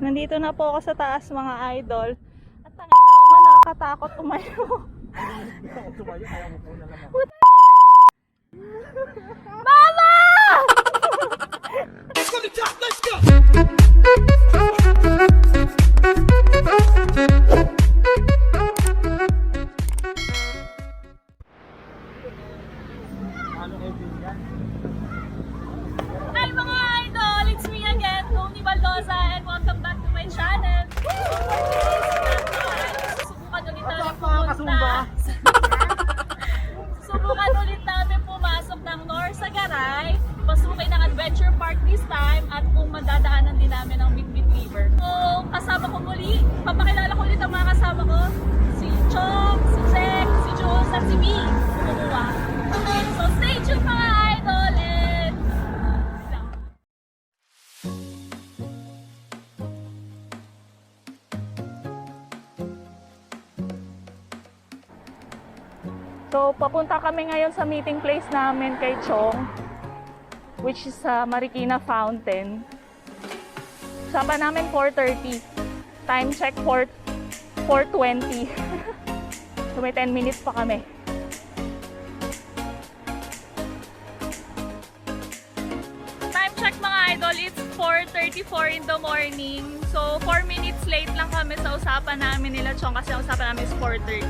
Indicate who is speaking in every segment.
Speaker 1: Nandito na po ako sa taas mga idol. At tangin na ako nakakatakot umayo.
Speaker 2: Tumayo, kaya mo po na naman.
Speaker 1: Mama!
Speaker 2: Let's go to top, let's go!
Speaker 1: Norsagaray, pasukin ng Adventure Park this time at kung madadaanan din namin ang Bitbit River. So, kasama ko muli, papakilala ko ulit ang mga kasama ko. Si Chong, si Zek, si Jules, at si B. Kumukuha. So, stay tuned mga idol. So, papunta kami ngayon sa meeting place namin kay Chong, which is sa Marikina Fountain. Saba namin 4.30. Time check 4, 4.20. so, may 10 minutes pa kami. Time check mga idol, it's 4.34 in the morning. So, 4 minutes late lang kami sa usapan namin nila Chong kasi ang usapan namin is 4.30.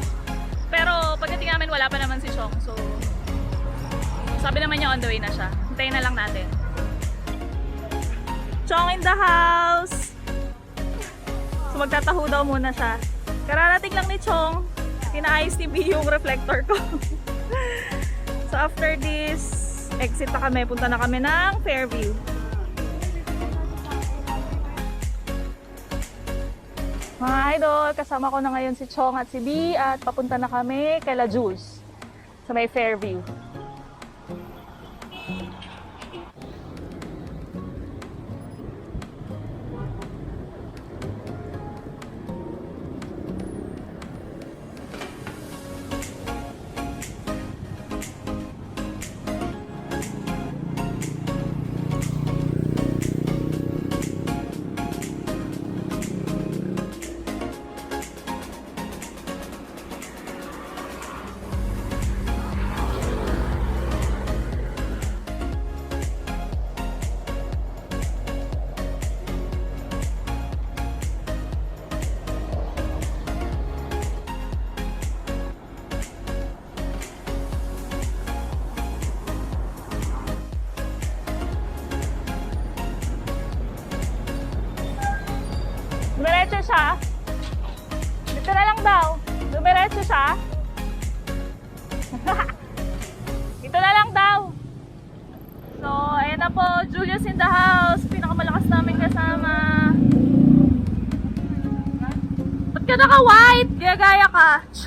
Speaker 1: Pero pagdating namin wala pa naman si Chong. So sabi naman niya on the way na siya. Hintayin na lang natin. Chong in the house! So magtataho daw muna siya. Kararating lang ni Chong. Pinaayos ni B yung reflector ko. so after this, exit na kami. Punta na kami ng Fairview. Mga idol, kasama ko na ngayon si Chong at si B at papunta na kami kay La Jules sa may Fairview.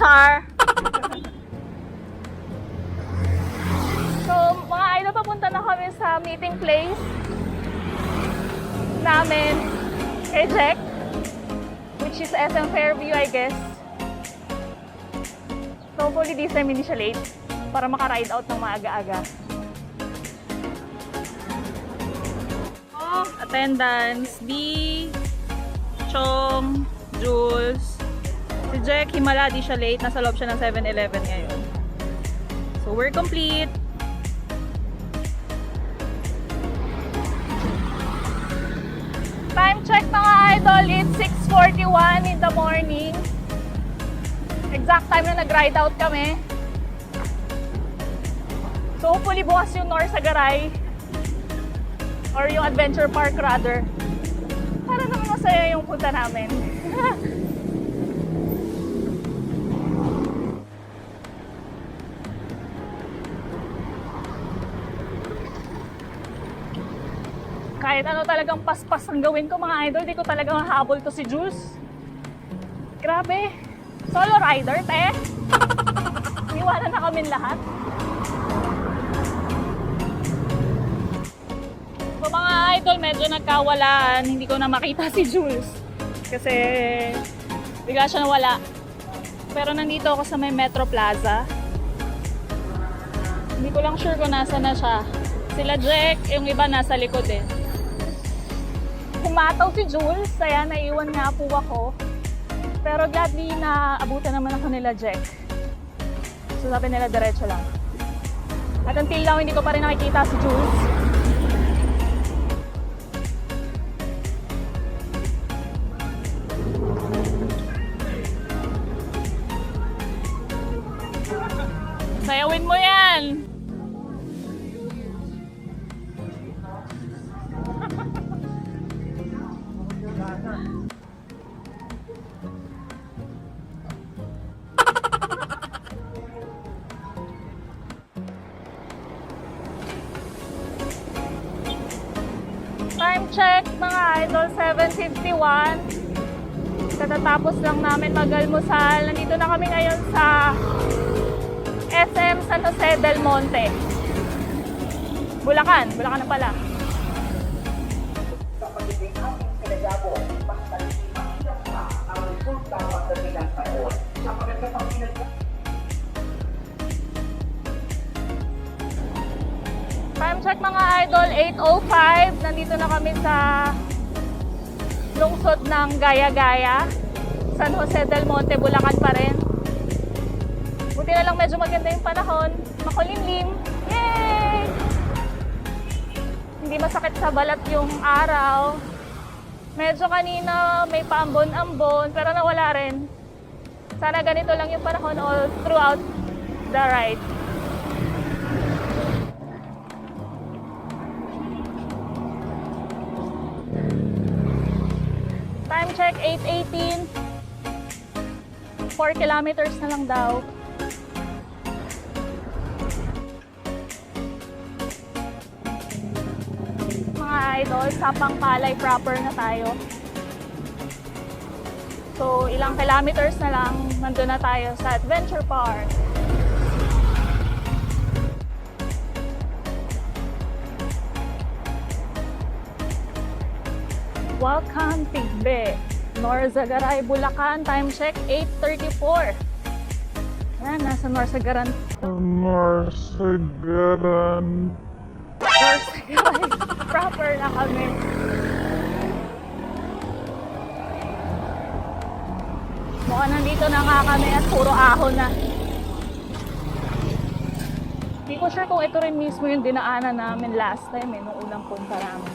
Speaker 1: Char. so, mga idol, papunta na kami sa meeting place namin kay Jack which is SM Fairview, I guess. So, hopefully this time hindi siya late para maka-ride out ng maaga-aga. Oh, attendance, B, Chong, Jules, si Jack, Himala, di siya late. Nasa loob siya ng 7-Eleven ngayon. So, we're complete. Time check mga idol, it's 6.41 in the morning. Exact time na nag-ride out kami. So hopefully bukas yung Norsagaray or yung Adventure Park rather. Para naman masaya yung punta namin. kahit ano talagang paspas ang gawin ko mga idol, di ko talaga mahabol to si Jules. Grabe. Solo rider, te. Iniwanan na kami lahat. So mga idol, medyo nagkawalaan. Hindi ko na makita si Jules. Kasi bigla siya nawala. Pero nandito ako sa may Metro Plaza. Hindi ko lang sure kung nasa na siya. Sila Jack, yung iba nasa likod eh. Humataw si Jules, kaya naiwan nga po ako. Pero gladly na abutan naman ako nila Jack. So sabi nila diretso lang. At until now, hindi ko pa rin nakikita si Jules. Sayawin mo yan! Namin mag-almusal. Nandito na kami ngayon sa SM San Jose del Monte. Bulacan, Bulacan na pala.
Speaker 3: sa pagiging ating pinagabo, mas nagsimang pa ang resulta ng taon. Ang maganda pang pinag-
Speaker 1: Time check mga idol, 8.05. Nandito na kami sa lungsod ng Gaya-Gaya. San Jose del Monte, Bulacan pa rin. Buti na lang medyo maganda yung panahon. Makulimlim. Yay! Hindi masakit sa balat yung araw. Medyo kanina may paambon-ambon, pero nawala rin. Sana ganito lang yung panahon all throughout the ride. Time check, 8.18. 4 kilometers na lang daw. Mga idol, sa Pangpalay proper na tayo. So, ilang kilometers na lang, nandun na tayo sa Adventure Park. Welcome, Tigbe. Norzagaray, Bulacan. Time check, 8.34. Ayan, nasa Norzagaran.
Speaker 2: Marsigaran.
Speaker 1: Norzagaray. Proper na kami. Mukhang nandito na nga kami at puro ahon na. Hindi ko sure kung ito rin mismo yung dinaanan namin last time eh, nung unang punta namin.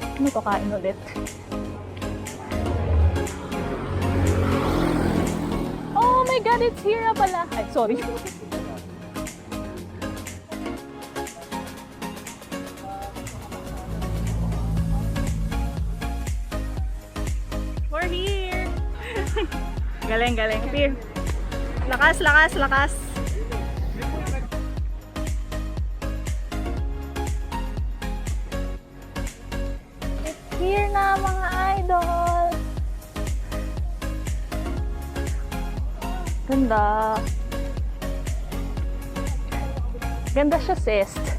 Speaker 1: Ano to kain ulit? My God, it's here na pala. Ay, sorry. We're here! galing, galing. Here. Lakas, lakas, lakas. Ganda. Ganda siya, sis.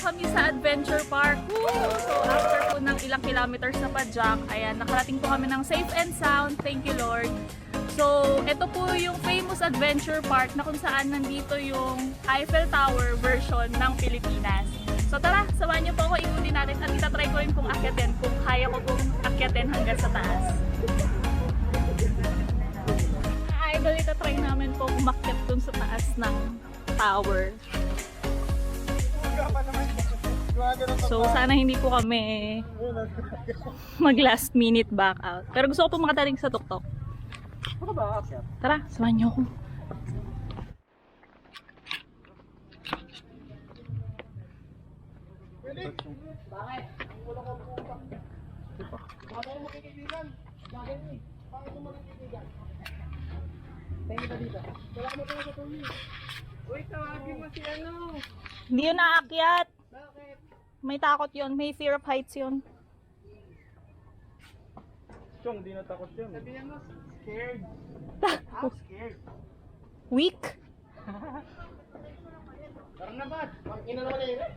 Speaker 1: Kami sa Adventure Park. Woo! So after po ng ilang kilometers na padjak, ayan, nakarating po kami ng safe and sound. Thank you Lord. So, ito po yung famous adventure park na kung saan nandito yung Eiffel Tower version ng Pilipinas. So tara, samahan niyo po ako ikutin natin at itatry ko rin pong akyatin kung kaya ko pong akyatin hanggang sa taas. Idol, itatry namin po umakyat dun sa taas ng tower. So, sana hindi po kami mag last minute back out. Pero gusto ko po makataling sa tuktok.
Speaker 2: Ano ba?
Speaker 1: Tara, samahan niyo ako.
Speaker 2: Uy, tawagin mo si ano.
Speaker 1: Hindi yun naakyat. May takot yun. May fear of heights yun.
Speaker 2: Chong, di natakot yun. Sabihan mo, scared. I'm scared.
Speaker 1: Weak?
Speaker 2: Parang. Ang ina naman eh.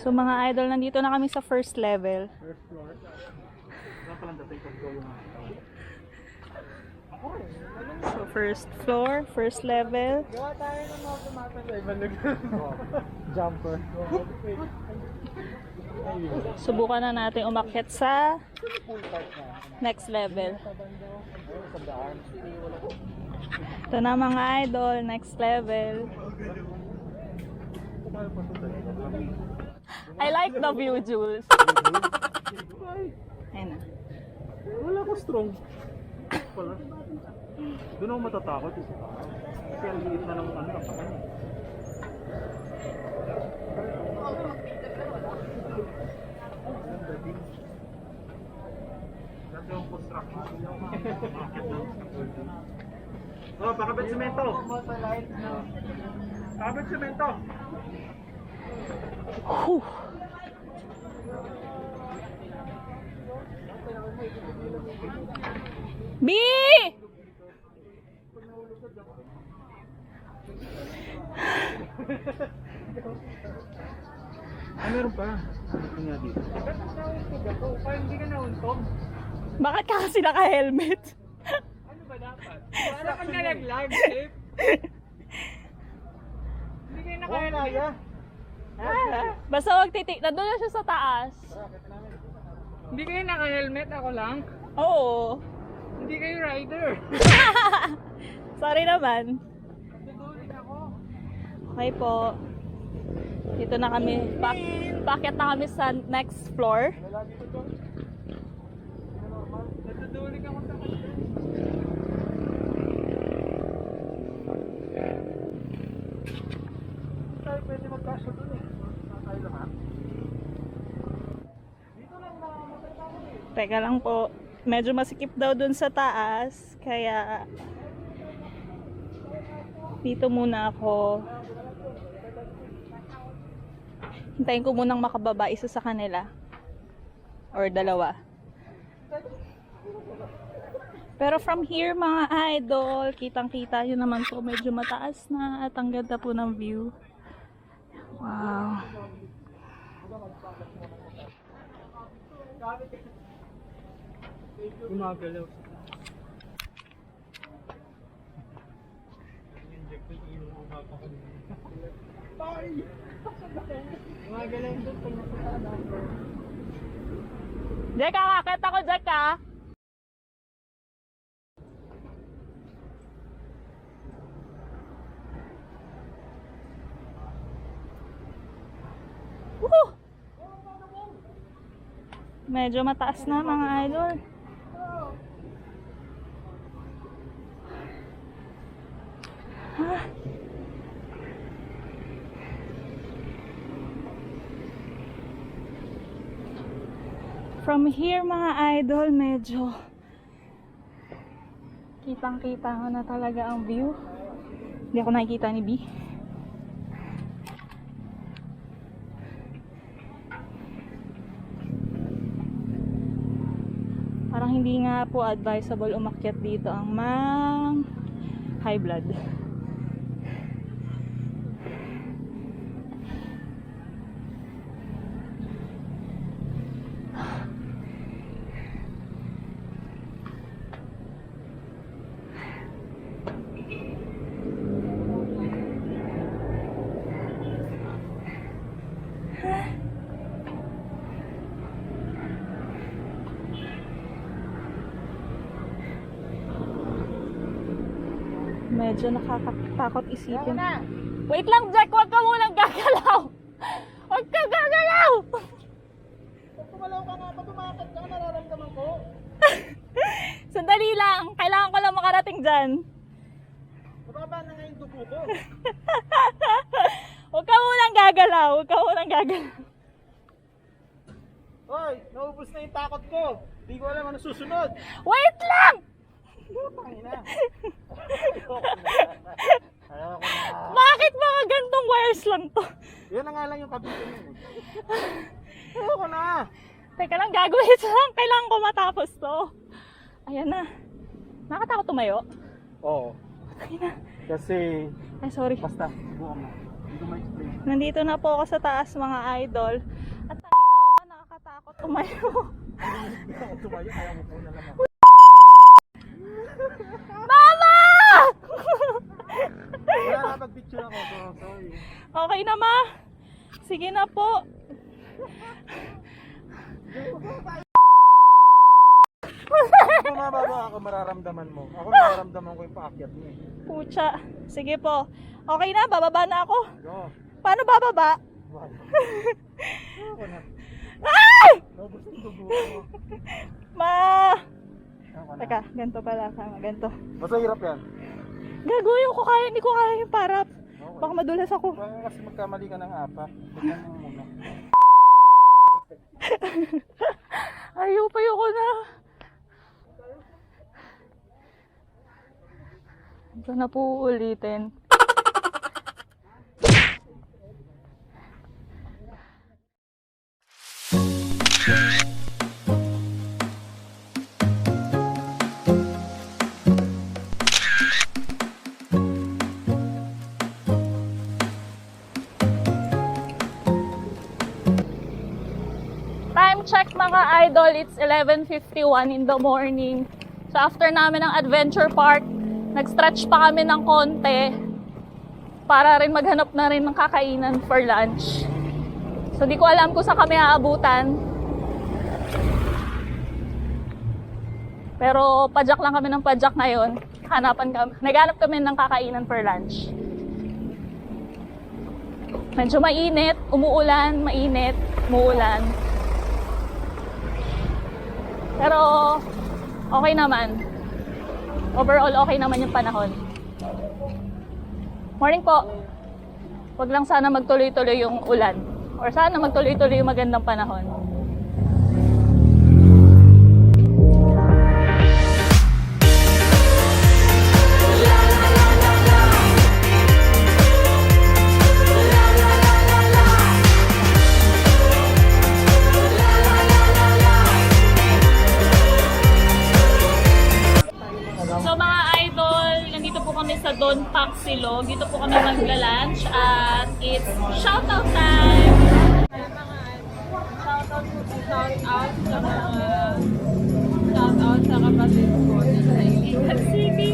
Speaker 1: So mga idol, nandito na kami sa first level.
Speaker 2: First floor. Wala palang kung ko yung
Speaker 1: So first floor, first level.
Speaker 2: Gawa tayo ng mga. Jumper.
Speaker 1: Subukan na natin umakyat sa next level. Ito na mga idol, next level. I like the view, Jules. Ayun na.
Speaker 2: Wala ko strong. Wala. Doon ako matatakot. Isa pa. Kasi ang liit na ng ano. kapan eh. Dati yung. Oh, pakabit semento. Pakabit semento.
Speaker 1: Whew. B!
Speaker 2: Ah, meron pa. Ano dito? Hindi ka nauntog.
Speaker 1: Bakit ka kasi naka-helmet?
Speaker 2: Ano ba dapat? Para pag nalaglag, safe. Hindi kayo nakaya.
Speaker 1: Basta wag titik. Nandun na siya sa taas.
Speaker 2: Hindi kayo naka-helmet, ako lang.
Speaker 1: Oo.
Speaker 2: Hindi kayo rider.
Speaker 1: Sorry naman.
Speaker 2: Tutuloy ako.
Speaker 1: Okay po. Dito na kami. Pak paket na kami sa next floor.
Speaker 2: Natutulik ako sa kanya. Tayo pwede magkasya doon eh. Tayo lahat. Dito lang na matatawa eh.
Speaker 1: Teka lang po. Medyo masikip daw dun sa taas. Kaya dito muna ako. Hintayin ko munang makababa isa sa kanila. Or dalawa. Pero from here mga idol, kitang kita yun naman po medyo mataas na at ang ganda po ng view. Wow.
Speaker 2: Gumagalaw. Ko ko papakunin. Ay! Gumagalaw doon pag nasa taas.
Speaker 1: Jack, kakakit ako, Jack. Woo! Medyo mataas na mga idol. Ah. From here mga idol, medyo kitang-kita ko na talaga ang view. Hindi ako nakikita ni B. Parang hindi nga po advisable umakyat dito ang mang high blood. Medyo nakakatakot isipin. Wait lang, Jack! Huwag ka munang gagalaw! Huwag ka gagalaw!
Speaker 2: Pag tumalaw ka nga, pag tumakat ka, nararamdaman ko.
Speaker 1: Sandali lang. Kailangan ko lang makarating dyan.
Speaker 2: Mababa na nga yung dugo ko.
Speaker 1: Huwag ka munang gagalaw. Huwag ka munang gagalaw.
Speaker 2: Hoy, naubos na yung takot ko. Hindi ko alam ano susunod.
Speaker 1: Wait lang!
Speaker 2: Pangina. Ayaw ko na.
Speaker 1: Bakit mga gantong wires lang to?
Speaker 2: Yan na nga lang yung kabitin mo. eh. Ayaw ko na.
Speaker 1: Teka lang, gagawin ito lang. Kailangan ko matapos to. Ayan na. Nakatakot tumayo?
Speaker 2: Oo.
Speaker 1: Ay na.
Speaker 2: Kasi,
Speaker 1: Ay, sorry.
Speaker 2: basta, subukan mo. Hindi ko ma-explain.
Speaker 1: Nandito na po ako sa taas mga idol. At tayo na ako nga nakakatakot tumayo.
Speaker 2: Tumayo, kaya mo po na lang ako. Wala nakapag-picture ako, so sorry.
Speaker 1: okay na ma. Sige na po.
Speaker 2: Kung mababa ako, mararamdaman mo. Ako mararamdaman ko yung paakyat mo eh.
Speaker 1: Pucha. Sige po. Okay na, bababa na ako.
Speaker 2: Go.
Speaker 1: Paano bababa?
Speaker 2: Ako na.
Speaker 1: Ay!
Speaker 2: Dugo ko.
Speaker 1: Ma!
Speaker 2: Ako na.
Speaker 1: Teka, ganito pala. Ganito.
Speaker 2: Basta hirap yan.
Speaker 1: Gagawin ko kaya, hindi ko kaya yung parap.
Speaker 2: Okay.
Speaker 1: Baka madulas ako.
Speaker 2: Baka kasi magkamali ka ng apa. Tignan mo muna.
Speaker 1: Ayaw pa ko na. Ito na po ulitin. Idol, it's 11.51 in the morning. So after namin ng adventure park, nag-stretch pa kami ng konti para rin maghanap na rin ng kakainan for lunch. So di ko alam kung saan kami aabutan. Pero padyak lang kami ng padyak ngayon. Hanapan kami, naghanap kami ng kakainan for lunch. Medyo mainit, umuulan, mainit, umuulan. Pero okay naman. Overall, okay naman yung panahon. Morning po. Huwag lang sana magtuloy-tuloy yung ulan. Or sana magtuloy-tuloy yung magandang panahon. Dito po kami magla-lunch at it's shoutout time! Shoutout po shoutout sa mga shoutout sa kapatid ko sa Iligan City.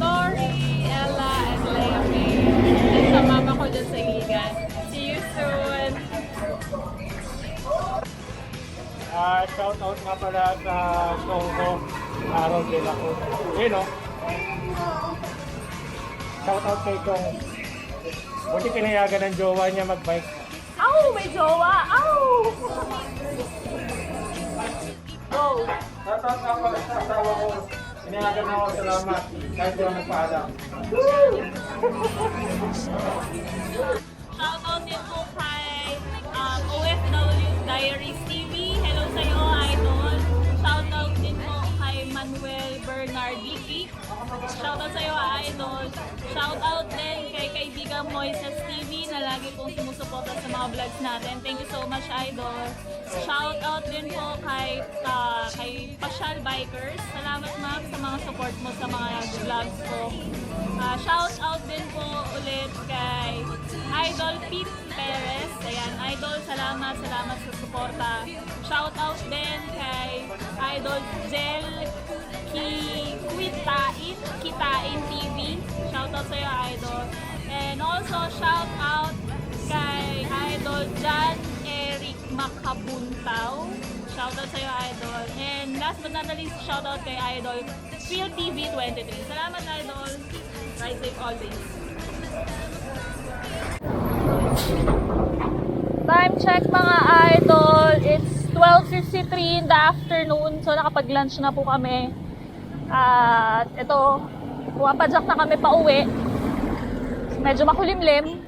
Speaker 1: Tori, Ella, and Leia May. And sa mama ko dyan sa Iligan. See you soon!
Speaker 2: Ah, shout out nga pala sa Congo, Araw de la Cruz. Yun o. Shout out kay Kong. Buti pinayagan ng jowa niya mag-bike.
Speaker 1: Aw! May jowa! Aw! Go!
Speaker 2: Shout out pala sa asawa ko. Pinayagan ako, salamat. Kahit ako nagpaalam.
Speaker 1: Shoutout din po kay um, OFW Diaries TV. Hello sa iyo, idol. Shoutout din po kay Manuel Bernard Lipi. Shoutout sa iyo, idol. Shoutout din kay kaibigang Moises TV na lagi pong sumusuporta sa mga vlogs natin. Thank you so much, idol. Shoutout din po kay ah, kay Pasyal Bikers. Salamat ma'am sa mga support mo sa mga vlogs ko. Ah, shout out din po ulit kay Idol Pete Perez. Ayan, Idol, salamat, salamat sa suporta. Shout out din kay Idol Jel Ki Kitain, Kitain TV. Shout out sa iyo, Idol. And also, shout out kay Idol John Eric Makabuntaw. Shout out sa iyo, Idol. And last but not least, shout out kay Idol Phil TV 23. Salamat, Idol. Ride safe always. Time check mga idol. It's 12.53 in the afternoon. So nakapag-lunch na po kami. At ito, pumapadyak na kami pa uwi. Medyo makulimlim.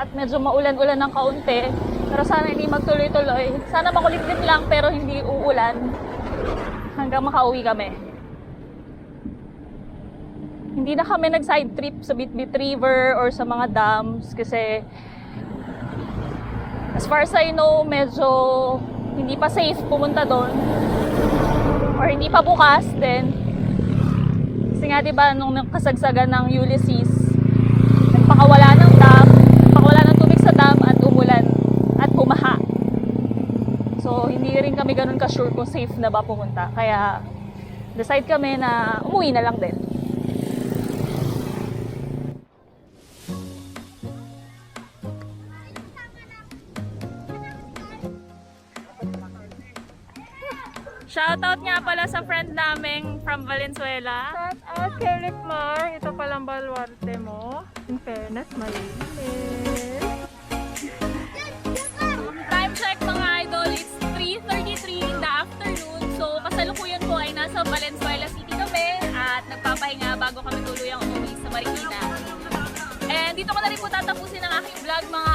Speaker 1: At medyo maulan-ulan ng kaunti. Pero sana hindi magtuloy-tuloy. Sana makulimlim lang pero hindi uulan. Hanggang makauwi kami. Hindi na kami nag-side trip sa Bitbit River or sa mga dams kasi as far as I know, medyo hindi pa safe pumunta doon or hindi pa bukas then Kasi nga 'di ba nung kasagsagan ng Ulysses, nagpakawala ng dam, nagpakawala ng tubig sa dam at umulan at bumaha. So hindi rin kami ganun ka-sure kung safe na ba pumunta. Kaya decide kami na umuwi na lang din. Shoutout nga pala sa friend naming from Valenzuela.
Speaker 4: Shout out kay Rick Mar. Ito palang baluarte mo. In fairness, malinis.
Speaker 1: Time check mga idol, it's 3.33 in the afternoon. So kasalukuyan po ay nasa Valenzuela City kami at nagpapahinga bago kami tuluyang umuwi sa Marikina. And dito ko na rin po tatapusin ang aking vlog mga